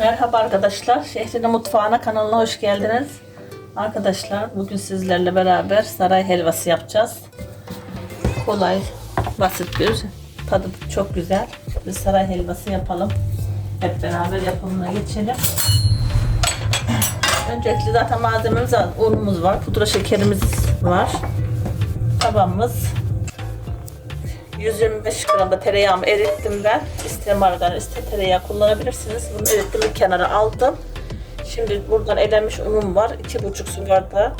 Merhaba arkadaşlar. Şehrin Mutfağına kanalına hoş geldiniz. Arkadaşlar bugün sizlerle beraber saray helvası yapacağız. Kolay, basit bir tadı çok güzel. Bir saray helvası yapalım. Hep beraber yapımına geçelim. Öncelikle zaten malzememiz var. Unumuz var, pudra şekerimiz var. Tabağımız 125 gram da tereyağımı erittim ben. İster margarin ister tereyağı kullanabilirsiniz. Bunu erittim bir kenara aldım. Şimdi buradan elenmiş unum var. 2,5 su bardağı.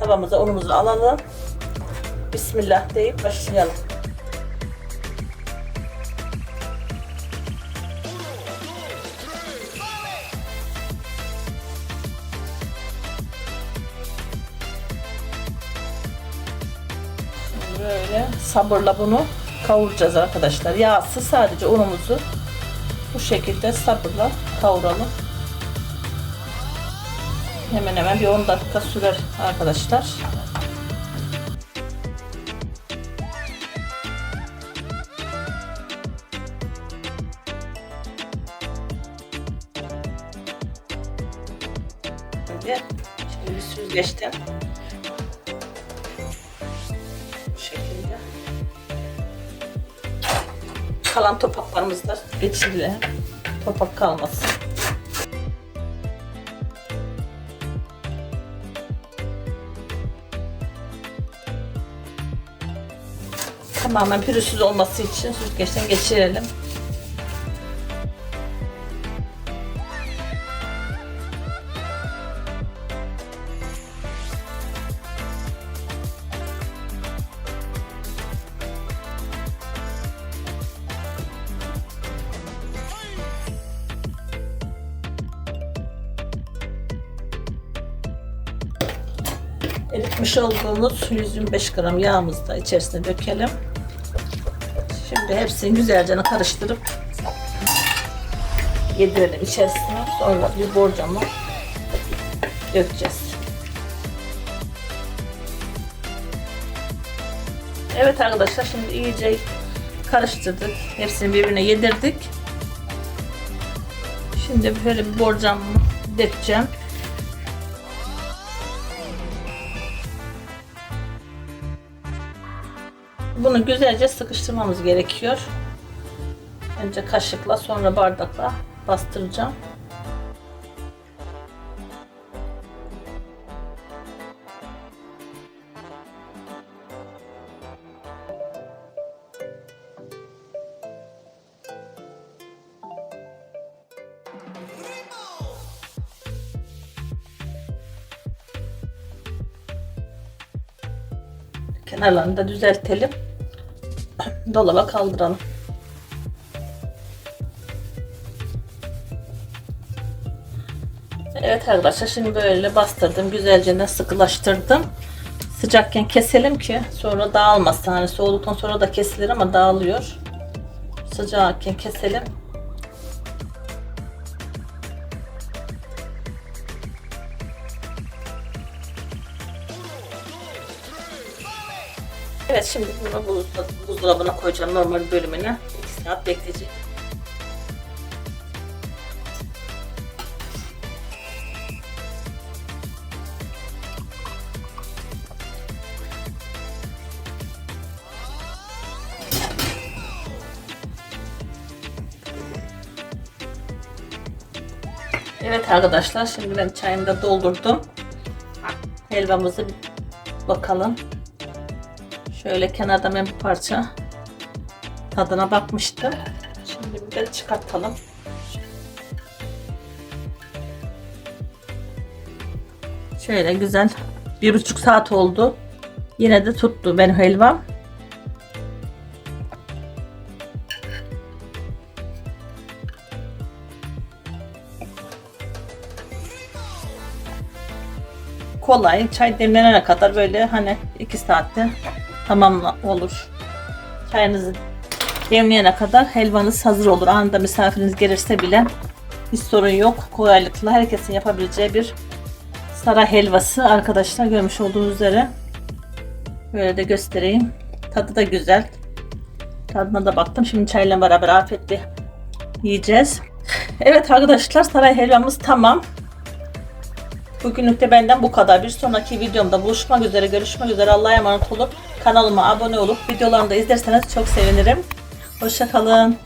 Tavamıza unumuzu alalım. Bismillah deyip başlayalım. Böyle sabırla bunu kavuracağız arkadaşlar. Yağsız sadece unumuzu bu şekilde sabırla kavuralım. Hemen hemen bir 10 dakika sürer arkadaşlar. Şimdi, şimdi süzgeçten kalan topaklarımız da geçirilir. Topak kalmasın. Tamamen pürüzsüz olması için süzgeçten geçirelim. Eritmiş olduğumuz 125 gram yağımızı da içerisine dökelim. Şimdi hepsini güzelce karıştırıp yedirelim içerisine. Sonra bir borcama dökeceğiz. Evet arkadaşlar şimdi iyice karıştırdık. Hepsini birbirine yedirdik. Şimdi böyle bir borcamı dökeceğim. Bunu güzelce sıkıştırmamız gerekiyor. Önce kaşıkla sonra bardakla bastıracağım. Kenarlarını da düzeltelim. Dolaba kaldıralım. Evet arkadaşlar şimdi böyle bastırdım. Güzelce de sıkılaştırdım. Sıcakken keselim ki sonra dağılmasın. Hani soğuduktan sonra da kesilir ama dağılıyor. Sıcakken keselim. Evet şimdi bunu buzdolabına koyacağım normal bölümüne. 2 saat bekleyecek. Evet arkadaşlar şimdi ben çayımı da doldurdum. Helvamızı bakalım. Şöyle kenarda ben bir parça tadına bakmıştım. Şimdi bir de çıkartalım. Şöyle güzel. Bir buçuk saat oldu. Yine de tuttu benim helvam. Kolay. Çay demlenene kadar böyle hani iki saatte tamam olur. Çayınızı demleyene kadar helvanız hazır olur. Anında misafiriniz gelirse bile hiç sorun yok. Kolaylıkla herkesin yapabileceği bir saray helvası arkadaşlar görmüş olduğunuz üzere. Böyle de göstereyim. Tadı da güzel. Tadına da baktım. Şimdi çayla beraber afiyetle yiyeceğiz. Evet arkadaşlar saray helvamız tamam. Bugünlük de benden bu kadar. Bir sonraki videomda buluşmak üzere, görüşmek üzere. Allah'a emanet olup kanalıma abone olup videolarımı da izlerseniz çok sevinirim. Hoşçakalın.